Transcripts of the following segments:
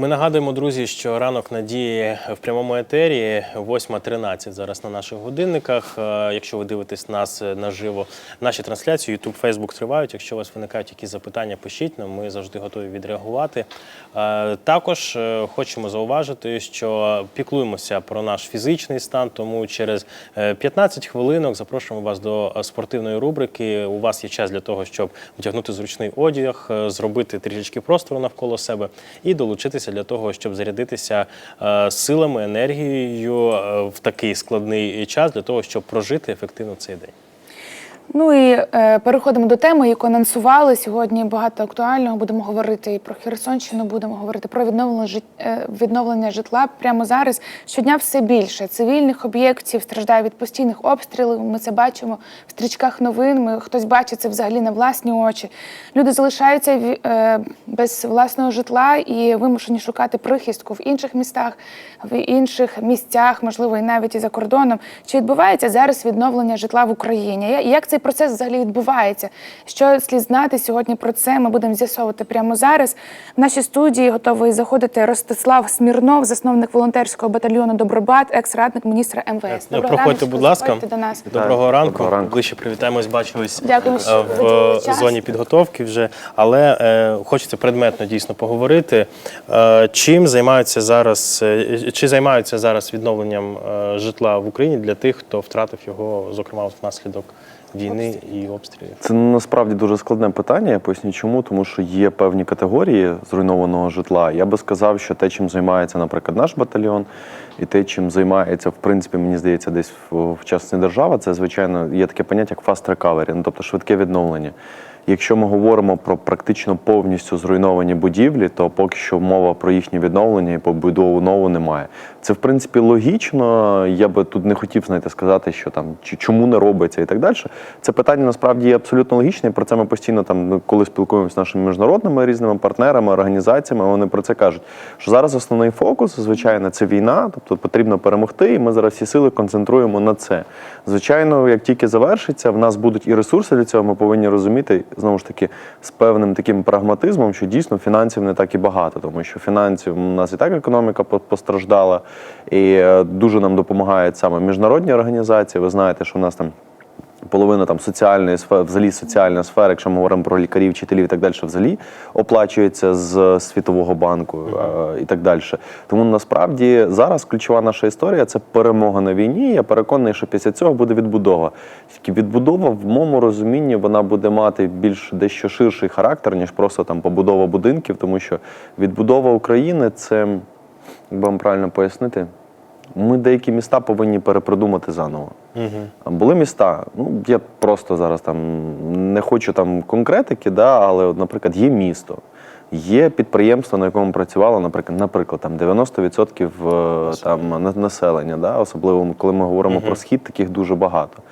Ми нагадуємо, друзі, що ранок надії в прямому етері 8.13 зараз на наших годинниках. Е, Якщо ви дивитесь нас е, наживо, наші трансляції, YouTube, Facebook тривають. Якщо у вас виникають якісь запитання, пишіть нам. Ми завжди готові відреагувати. Е, Також хочемо зауважити, що піклуємося про наш фізичний стан, тому через е, 15 хвилинок запрошуємо вас до спортивної рубрики. У вас є час для того, щоб вдягнути зручний одяг, зробити трішечки простору навколо себе і долучитися для того, щоб зарядитися е, силами, енергією е, в такий складний час для того, щоб прожити ефективно цей день. Ну і е, переходимо до теми, яку анонсували сьогодні. Багато актуального. Будемо говорити і про Херсонщину, будемо говорити про відновлення жит... е, відновлення житла. Прямо зараз щодня все більше цивільних об'єктів страждає від постійних обстрілів. Ми це бачимо в стрічках новин. Ми хтось бачить це взагалі на власні очі. Люди залишаються е, без власного житла і вимушені шукати прихистку в інших містах, в інших місцях, можливо, і навіть і за кордоном. Чи відбувається зараз відновлення житла в Україні? Як цей процес взагалі відбувається? Що слід знати сьогодні про це? Ми будемо з'ясовувати прямо зараз. В нашій студії готовий заходити Ростислав Смірнов, засновник волонтерського батальйону Добробат, екс-радник міністра МВС. Доброго Проходьте, будь ласка. до нас. Доброго ранку. доброго ранку. Ближче привітаємось, бачились Дякую, е, що в зоні підготовки вже. Але е, хочеться предметно дійсно поговорити. Е, чим займаються зараз, е, чи займаються зараз відновленням е, житла в Україні для тих, хто втратив його, зокрема, внаслідок війни і обстрілів? Це насправді дуже складне питання. Я поясню чому, тому що є певні категорії зруйнованого житла. Я би сказав, що те, чим займається, наприклад, наш батальйон, і те, чим займається, в принципі, мені здається, десь в, в частині держава, це звичайно є таке поняття як fast recovery, ну тобто швидке відновлення. Якщо ми говоримо про практично повністю зруйновані будівлі, то поки що мова про їхнє відновлення і побудову нову немає. Це в принципі логічно. Я би тут не хотів знаєте, сказати, що там чи чому не робиться і так далі. Це питання насправді є абсолютно логічне. Про це ми постійно там, ну, коли спілкуємося з нашими міжнародними різними партнерами, організаціями. Вони про це кажуть. Що зараз основний фокус, звичайно, це війна, тобто потрібно перемогти, і ми зараз всі сили концентруємо на це. Звичайно, як тільки завершиться, в нас будуть і ресурси для цього. Ми повинні розуміти знову ж таки з певним таким прагматизмом, що дійсно фінансів не так і багато, тому що фінансів у нас і так економіка постраждала, і е, дуже нам допомагають саме міжнародні організації. Ви знаєте, що у нас там. Половина там соціальної сфери, взагалі соціальна сфера, якщо ми говоримо про лікарів, вчителів і так далі, взагалі оплачується з Світового банку е, і так далі. Тому насправді зараз ключова наша історія це перемога на війні. Я переконаний, що після цього буде відбудова. Тільки відбудова, в моєму розумінні, вона буде мати більш дещо ширший характер, ніж просто там побудова будинків, тому що відбудова України це, вам правильно пояснити, ми деякі міста повинні перепродумати заново. А Були міста, ну я просто зараз там не хочу там конкретики, да, але, от, наприклад, є місто, є підприємство, на якому працювало, наприклад, наприклад, там 90% е, там населення, да, особливо коли ми говоримо про схід, таких дуже багато.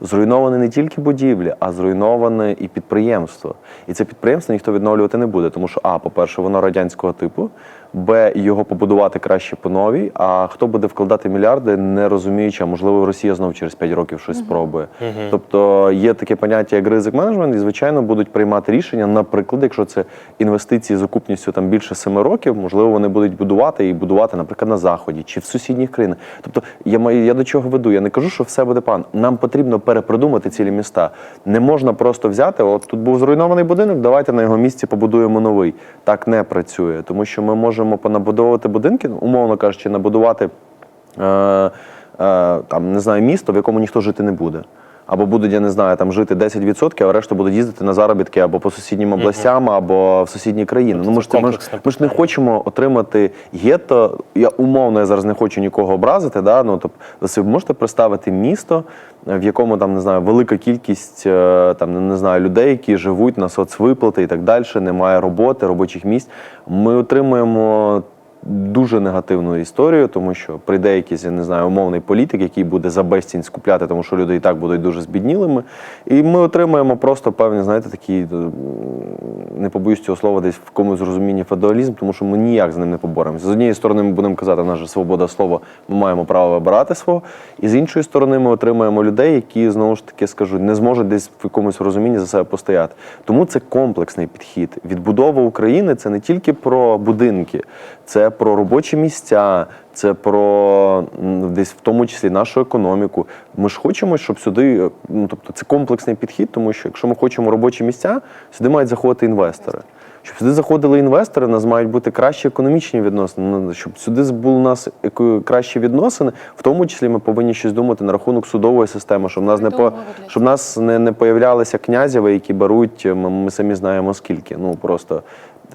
Зруйновані не тільки будівлі, а зруйноване і підприємство. І це підприємство ніхто відновлювати не буде, тому що а, по-перше, воно радянського типу, б, його побудувати краще по новій. А хто буде вкладати мільярди, не розуміючи, а можливо, Росія знов через 5 років щось спробує. Тобто є таке поняття як ризик менеджмент, і звичайно будуть приймати рішення. Наприклад, якщо це інвестиції з окупністю там більше 7 років, можливо, вони будуть будувати і будувати, наприклад, на заході чи в сусідніх країнах. Тобто, я маю я до чого веду? Я не кажу, що все буде пан. Нам потрібно перепродумати цілі міста. Не можна просто взяти. От тут був зруйнований будинок, давайте на його місці побудуємо новий. Так не працює, тому що ми можемо понабудовувати будинки, умовно кажучи, набудувати е, е, там не знаю місто, в якому ніхто жити не буде. Або будуть, я не знаю, там жити 10%, а решта будуть їздити на заробітки або по сусіднім областям, або в сусідні країни. Тобто ну ми ж це ми ж, ми ж не хочемо отримати гетто. Я умовно я зараз не хочу нікого образити. Да? Ну тобто, ви собі можете представити місто, в якому там не знаю, велика кількість е, там не знаю людей, які живуть на соцвиплати і так далі, немає роботи, робочих місць. Ми отримуємо дуже негативну історію, тому що прийде якийсь, я не знаю, умовний політик, який буде за безцінь скупляти, тому що люди і так будуть дуже збіднілими. І ми отримуємо просто певні, знаєте, такі, е, не побоюсь цього слова, десь в комусь розумінні феодалізм, тому що ми ніяк з ним не поборемося. З однієї сторони, ми будемо казати, же свобода слова, ми маємо право вибирати свого. І з іншої сторони, ми отримуємо людей, які знову ж таки скажуть, не зможуть десь в якомусь розумінні за себе постояти. Тому це комплексний підхід. Відбудова України це не тільки про будинки, це про робочі місця, це про десь в тому числі нашу економіку. Ми ж хочемо, щоб сюди, ну тобто це комплексний підхід, тому що якщо ми хочемо робочі місця, сюди мають заходити інвестори. Щоб сюди заходили інвестори, у нас мають бути кращі економічні відносини. Ну, Щоб сюди були у нас кращі відносини, в тому числі ми повинні щось думати на рахунок судової системи, щоб нас не по щоб нас не, не появлялися князєви, які беруть. Ми, ми самі знаємо скільки. Ну просто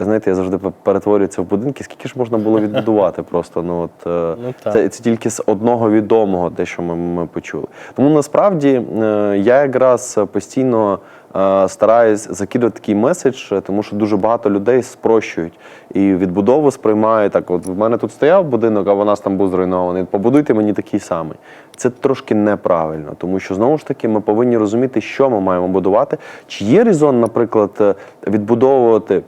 знаєте, я завжди пе- перетворюю це в будинки. Скільки ж можна було відбудувати? Просто ну от е, Ну, це, це тільки з одного відомого, те, що ми, ми почули. Тому насправді е, я якраз постійно е, стараюсь закидати такий меседж, тому що дуже багато людей спрощують і відбудову сприймають так. От в мене тут стояв будинок, а у нас там був зруйнований. Побудуйте мені такий самий. Це трошки неправильно, тому що знову ж таки ми повинні розуміти, що ми маємо будувати. Чи є резон, наприклад, відбудовувати.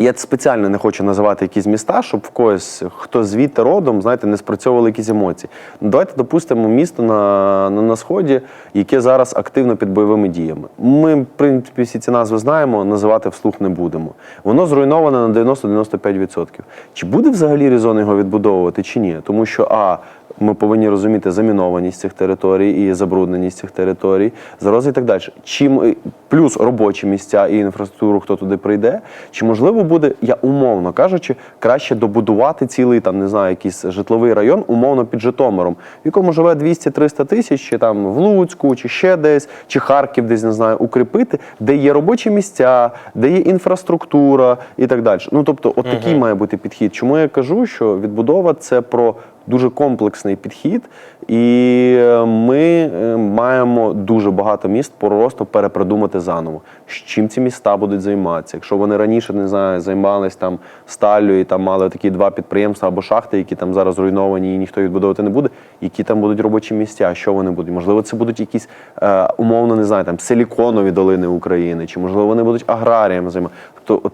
Я спеціально не хочу називати якісь міста, щоб в когось, хто звідти родом, знаєте, не спрацьовували якісь емоції. Давайте допустимо місто на, на, на сході, яке зараз активно під бойовими діями. Ми, в принципі, всі ці назви знаємо, називати вслух не будемо. Воно зруйноване на 90-95%. Чи буде взагалі резон його відбудовувати, чи ні? Тому що а. Ми повинні розуміти замінованість цих територій і забрудненість цих територій, зарози і так далі. Чим е, плюс робочі місця і інфраструктуру, хто туди прийде, чи можливо буде, я умовно кажучи, краще добудувати цілий там, не знаю, якийсь житловий район, умовно під Житомиром, в якому живе 200-300 тисяч, чи там в Луцьку, чи ще десь, чи Харків, десь не знаю, укріпити, де є робочі місця, де є інфраструктура і так далі. Ну тобто, от такий має бути підхід. Чому я кажу, що відбудова це про дуже комплексний підхід, і е, ми е, маємо дуже багато міст просто перепридумати заново. З чим ці міста будуть займатися? Якщо вони раніше не знаю, займались там сталлю і там мали такі два підприємства або шахти, які там зараз зруйновані і ніхто відбудовувати не буде, які там будуть робочі місця? Що вони будуть? Можливо, це будуть якісь е, умовно не знаю, там силіконові долини України, чи можливо вони будуть аграріями займатися. Тобто,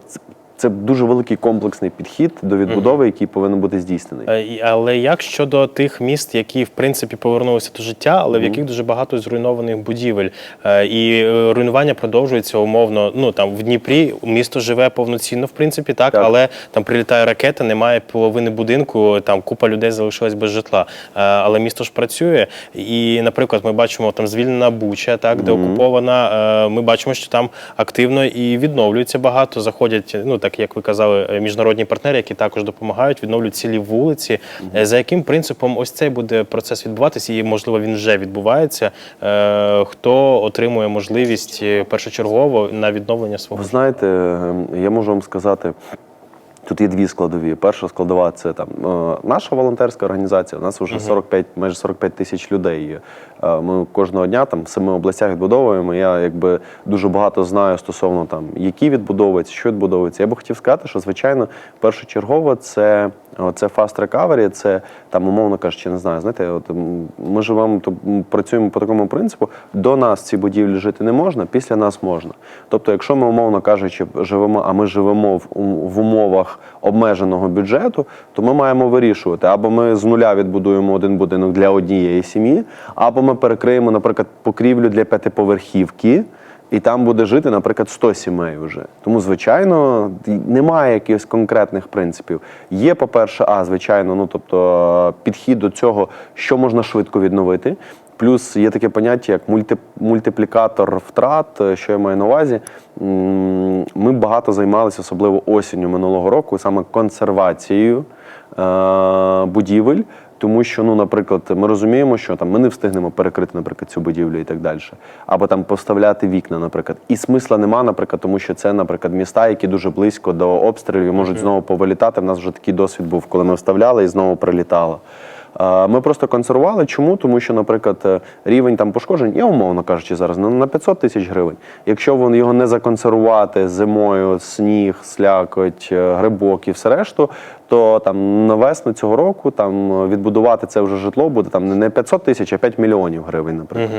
це- дуже великий комплексний підхід до відбудови, який повинен бути здійснений. Е, Але як щодо тих міст, які в принципі повернулися до життя, але в яких дуже багато зруйнованих будівель, Е, і е, руйнування продовжується умовно. Ну там в Дніпрі місто живе повноцінно, в принципі, так, Так. але там прилітає ракета, немає половини будинку, там купа людей залишилась без житла. Але місто ж працює. І, наприклад, ми бачимо там звільнена Буча, так де окупована. е, Ми бачимо, що там активно і відновлюється багато. Заходять, ну так як ви казали, е, міжнародні партнери, які також допомагають, відновлюють цілі вулиці. Угу. За яким принципом ось цей буде процес відбуватися, і можливо він вже відбувається. Е, Хто отримує можливість першочергово на відновлення свого Ви знаєте, я можу вам сказати. Тут є дві складові. Перша складова це там е, наша волонтерська організація. У нас вже 45, майже 45 тисяч людей. є. Е, Ми кожного дня там в семи областях відбудовуємо. Я якби дуже багато знаю стосовно там, які відбудовуються, що відбудовується. Я би хотів сказати, що звичайно першочергово це, о, це fast recovery, це там, умовно кажучи, не знаю. Знаєте, от ми живемо, то працюємо по такому принципу: до нас ці будівлі жити не можна, після нас можна. Тобто, якщо ми умовно кажучи, живемо, а ми живемо в, в умовах обмеженого бюджету, то ми маємо вирішувати, або ми з нуля відбудуємо один будинок для однієї сім'ї, або ми перекриємо, наприклад, покрівлю для п'ятиповерхівки. І там буде жити, наприклад, 100 сімей вже. Тому, звичайно, немає якихось конкретних принципів. Є, по-перше, а звичайно, ну тобто підхід до цього, що можна швидко відновити. Плюс є таке поняття, як мульти, мультиплікатор втрат. Е, Що я маю на увазі? Ми багато займалися, особливо осінню минулого року, саме консервацією е, будівель. Тому що, ну, наприклад, ми розуміємо, що там ми не встигнемо перекрити, наприклад, цю будівлю і так далі. Або там поставляти вікна, наприклад. І смисла нема, наприклад, тому що це, наприклад, міста, які дуже близько до обстрілів і можуть знову повилітати. В нас вже такий досвід був, коли ми вставляли і знову прилітало. Ми просто консервували. Чому? Тому що, наприклад, е, рівень там пошкоджень, я умовно кажучи, зараз на 500 тисяч гривень. Якщо вон його не законсервувати зимою, сніг, слякоть, е, грибок і все решту, то там на весну цього року там е, відбудувати це вже житло буде там не 500 тисяч, а 5 мільйонів гривень, наприклад.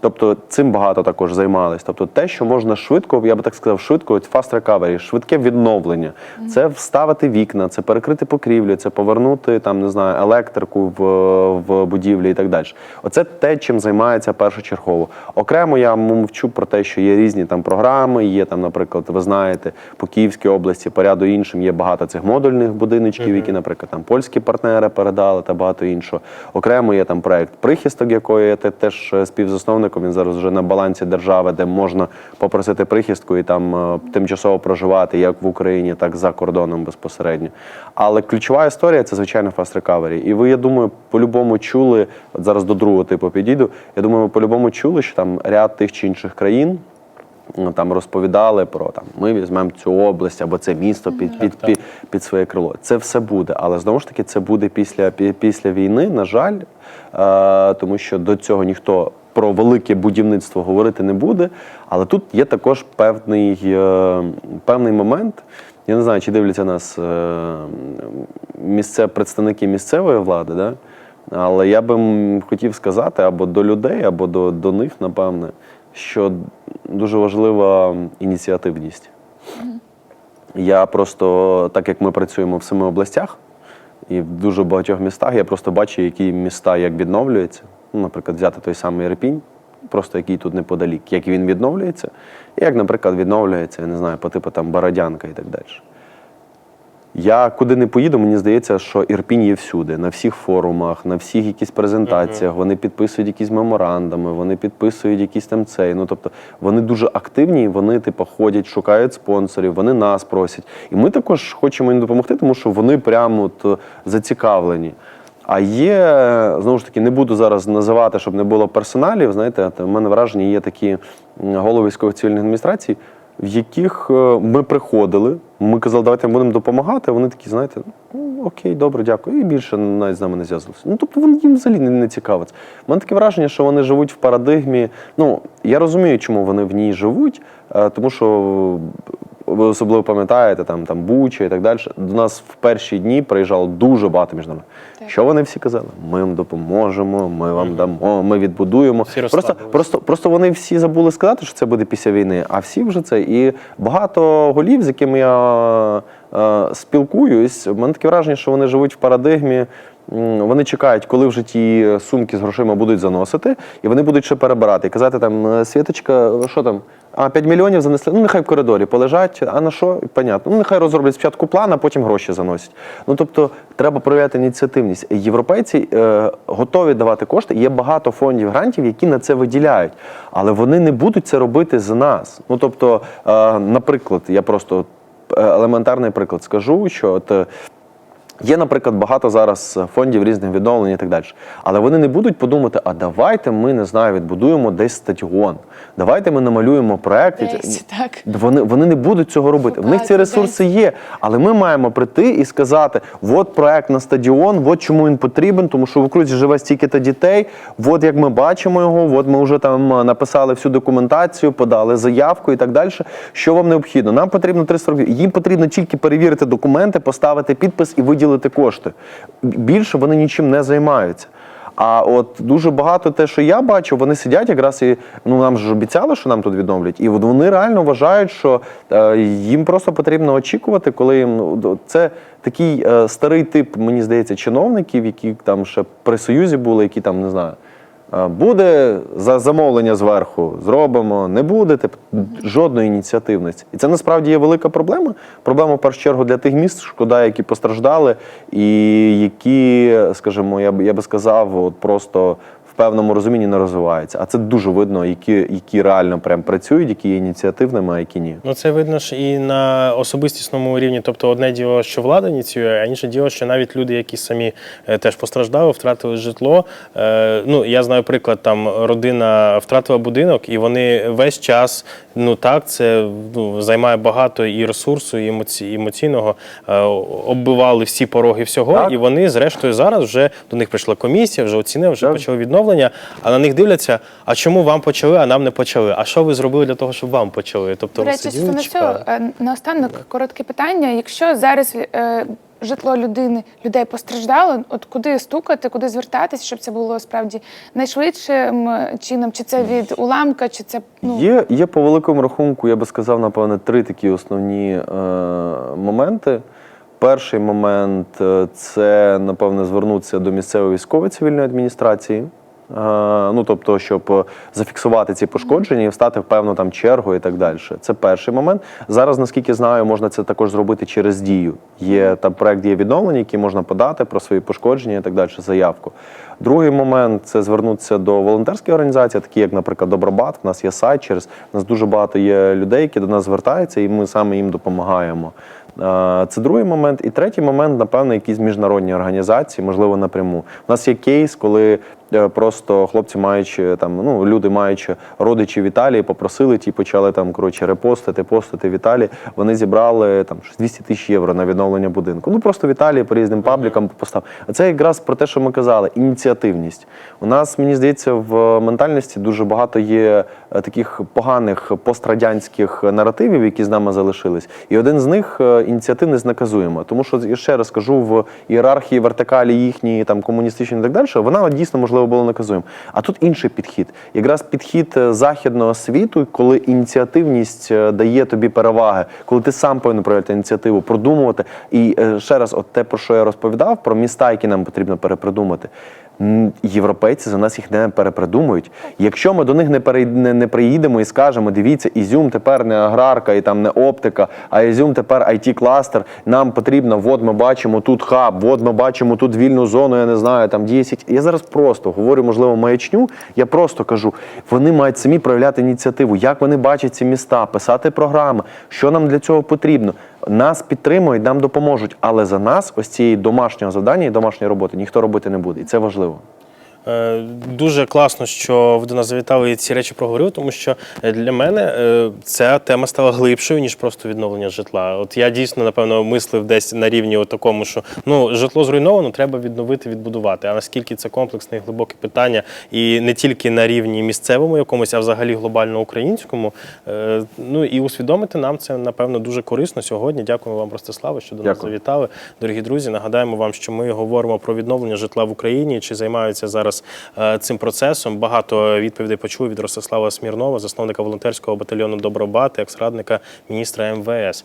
Тобто цим багато також займались. Тобто те, що можна швидко, я би так сказав, швидко, от fast recovery, швидке відновлення. Це вставити вікна, це перекрити покрівлю, це повернути там, не знаю, електрику в, в будівлі і так далі. Оце те, чим займається першочергово. Окремо я мовчу про те, що є різні там програми, є там, наприклад, ви знаєте, по Київській області, по ряду іншим є багато цих модульних будинків. Будиночків, які, наприклад, там польські партнери передали та багато іншого. Окремо є там проект прихисток, якої я теж е, співзасновником. Він зараз вже на балансі держави, де можна попросити прихистку і там е, тимчасово проживати як в Україні, так і за кордоном безпосередньо. Але ключова історія це звичайно fast recovery. І ви, я думаю, по-любому чули. От зараз до другого типу підійду. Я думаю, ви по-любому чули, що там ряд тих чи інших країн. Там розповідали про там ми візьмемо цю область або це місто під, під, під, під своє крило. Це все буде, але знову ж таки це буде після, після війни, на жаль, е, тому що до цього ніхто про велике будівництво говорити не буде. Але тут є також певний, е, певний момент. Я не знаю, чи дивляться нас е, місце, представники місцевої влади, да? але я би хотів сказати або до людей, або до, до них, напевне, що дуже важлива ініціативність. Я просто, так як ми працюємо в семи областях і в дуже багатьох містах, я просто бачу, які міста як відновлюються. Ну, наприклад, взяти той самий Ірпінь, просто який тут неподалік, як він відновлюється, і як, наприклад, відновлюється, я не знаю, по типу там Бородянка і так далі. Я куди не поїду, мені здається, що Ірпінь є всюди, на всіх форумах, на всіх якісь презентаціях. Вони підписують якісь меморандуми, вони підписують якісь там цей. Ну тобто вони дуже активні, вони типу, ходять, шукають спонсорів, вони нас просять. І ми також хочемо їм допомогти, тому що вони прямо от, е, зацікавлені. А є, знову ж таки, не буду зараз називати, щоб не було персоналів. Знаєте, в мене враження є такі голови військових цивільних адміністрацій, в яких е, ми приходили, ми казали, давайте будемо допомагати. Вони такі, знаєте, ну окей, добре, дякую. І більше навіть з нами не зв'язалися. Ну тобто вони їм взагалі не, не цікавиться. У мене таке враження, що вони живуть в парадигмі. Ну я розумію, чому вони в ній живуть, е, тому що. Ви особливо пам'ятаєте, там, там Буча і так далі. До нас в перші дні приїжджало дуже багато міжнародних. Так. Що вони всі казали? Ми вам допоможемо, ми вам дамо, ми відбудуємо. Всі Просто, просто, просто вони всі забули сказати, що це буде після війни, а всі вже це. І багато голів, з якими я е, спілкуюсь, в мене таке враження, що вони живуть в парадигмі. Вони чекають, коли вже ті сумки з грошима будуть заносити, і вони будуть ще перебирати. І казати там, «Е, Світочка, що там? А 5 мільйонів занесли. Ну нехай в коридорі полежать. А на що? Понятно. Ну нехай розроблять спочатку план, а потім гроші заносять. Ну тобто треба проявляти ініціативність. Європейці е, готові давати кошти. Є багато фондів грантів, які на це виділяють, але вони не будуть це робити за нас. Ну тобто, е, наприклад, я просто е, елементарний приклад скажу, що от. Е, Є, наприклад, багато зараз фондів різних відновлень і так далі. Але вони не будуть подумати, а давайте ми не знаю, відбудуємо десь стадіон. Давайте ми намалюємо проект. Десь, так. Вони, вони не будуть цього робити. В них ці ресурси є, але ми маємо прийти і сказати: от проект на стадіон, от чому він потрібен, тому що в окрузі живе стільки-то дітей. От як ми бачимо його, от ми вже там написали всю документацію, подали заявку і так далі. Що вам необхідно? Нам потрібно 300 років. Їм потрібно тільки перевірити документи, поставити підпис і виділити кошти. Більше вони нічим не займаються. А от дуже багато те, що я бачу, вони сидять якраз і ну нам ж обіцяли, що нам тут відновлять. І от вони реально вважають, що е, їм просто потрібно очікувати, коли їм ну, це такий е, старий тип, мені здається, чиновників, які там ще при союзі були, які там не знаю. Е, Буде за замовлення зверху, зробимо, не буде тип, жодної ініціативності. І це насправді є велика проблема. Проблема в першу чергу для тих міст, шкода, які постраждали, і які, скажімо, я б я би сказав, от просто певному розумінні не розвиваються. А це дуже видно, які, які реально прям працюють, які є ініціативними, а які ні. Ну це видно ж і на особистісному рівні. Тобто, одне діло, що влада ініціює, а інше діло, що навіть люди, які самі е, теж постраждали, втратили житло. Е, ну я знаю приклад, там родина втратила будинок, і вони весь час, ну так, це ну, займає багато і ресурсу, і емоці, емоційного. Е, оббивали всі пороги всього, Так. і вони, зрештою, зараз вже до них прийшла комісія, вже оцінили, вже Так. почали відновлення. А на них дивляться: а чому вам почали, а нам не почали? А що ви зробили для того, щоб вам почали? Тобто До речі, чекали? цього, е, наостанок коротке питання. Якщо зараз е, житло людини людей постраждало, от куди стукати, куди звертатися, щоб це було справді найшвидшим е, чином? Чи це від уламка, чи це ну Є, є по великому рахунку, я би сказав, напевне, три такі основні е, моменти. Перший момент е, це, напевне, звернутися до місцевої військової цивільної адміністрації ну тобто, щоб е, зафіксувати ці пошкодження і встати в певну там чергу і так далі. Це перший момент. Зараз, наскільки знаю, можна це також зробити через дію. Є там проект є відновлення, який можна подати про свої пошкодження і так далі, заявку. Другий момент це звернутися до волонтерських організацій, такі як, наприклад, Добробат. У нас є сайт, через у нас дуже багато є людей, які до нас звертаються, і ми саме їм допомагаємо. Е, Це другий момент. І третій момент, напевно, якісь міжнародні організації, можливо, напряму. У нас є кейс, коли е, просто хлопці, маючи там, ну люди, маючи родичів в Італії, попросили ті, почали там коротше репостити, постити в Італії. Вони зібрали там 200 тисяч євро на відновлення будинку. Ну просто в Італії по різним паблікам постав. А це якраз про те, що ми казали: ініціативність. У нас мені здається, в ментальності дуже багато є е, таких поганих пострадянських наративів, які з нами залишились. І один з них е, ініціативність наказуємо. Тому що я ще раз кажу, в ієрархії вертикалі їхньої там комуністичної і так далі, вона дійсно можливо була наказуємо. А тут інший підхід. Якраз підхід е, західного світу, коли ініціативність е, дає тобі переваги, коли ти сам повинен проявляти ініціативу, продумувати. І е, ще раз, от те, про що я розповідав, про міста, які нам потрібно перепридумати. Європейці за нас їх не перепридумують. Якщо ми до них не, перей... не, не приїдемо і скажемо, дивіться, Ізюм тепер не аграрка і там не оптика, а Ізюм тепер it кластер Нам потрібно, от ми бачимо тут хаб, от ми бачимо тут вільну зону, я не знаю, там 10. Я зараз просто говорю, можливо, маячню. Я просто кажу, вони мають самі проявляти ініціативу, як вони бачать ці міста, писати програми, що нам для цього потрібно. Нас підтримують, нам допоможуть, але за нас ось цієї домашнього завдання і домашньої роботи ніхто робити не буде. І це важливо. Е, Дуже класно, що ви до нас завітали і ці речі проговорили, тому що для мене е, ця тема стала глибшою, ніж просто відновлення житла. От я дійсно, напевно, мислив десь на рівні такому, що ну житло зруйновано, треба відновити, відбудувати. А наскільки це комплексне і глибоке питання, і не тільки на рівні місцевому якомусь, а взагалі глобально українському. Е, Ну і усвідомити нам це напевно дуже корисно сьогодні. Дякуємо вам, Ростиславе, що до нас Дякую. завітали. Дорогі друзі, нагадаємо вам, що ми говоримо про відновлення житла в Україні. Чи займаються зараз зараз е, цим процесом. Багато відповідей почув від Ростислава Смірнова, засновника волонтерського батальйону Добробати екс радника міністра МВС.